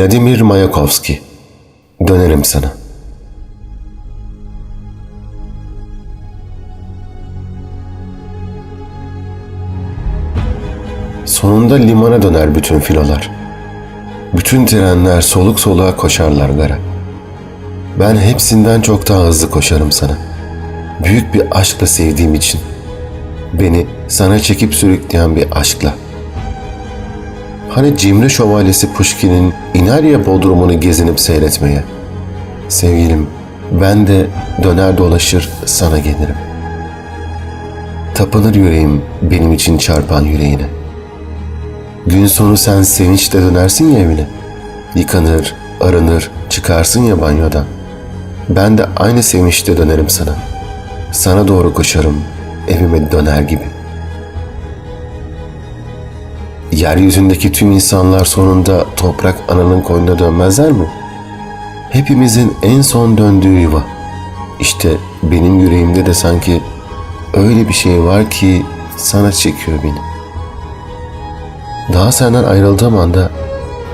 Vladimir Mayakovski. Dönerim sana. Sonunda limana döner bütün filolar. Bütün trenler soluk soluğa koşarlar gara. Ben hepsinden çok daha hızlı koşarım sana. Büyük bir aşkla sevdiğim için. Beni sana çekip sürükleyen bir aşkla. Hani Cimri Şövalyesi Pushkin'in İnarya Bodrumu'nu gezinip seyretmeye. Sevgilim, ben de döner dolaşır sana gelirim. Tapınır yüreğim benim için çarpan yüreğine. Gün sonu sen sevinçle dönersin ya evine. Yıkanır, arınır, çıkarsın ya banyodan. Ben de aynı sevinçle dönerim sana. Sana doğru koşarım, evime döner gibi. Yeryüzündeki tüm insanlar sonunda toprak ananın koynuna dönmezler mi? Hepimizin en son döndüğü yuva. İşte benim yüreğimde de sanki öyle bir şey var ki sana çekiyor beni. Daha senden ayrıldığım anda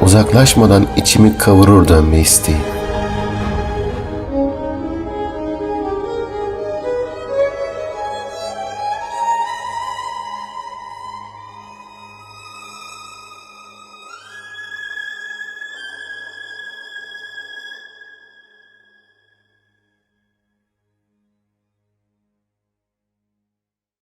uzaklaşmadan içimi kavurur dönme isteği.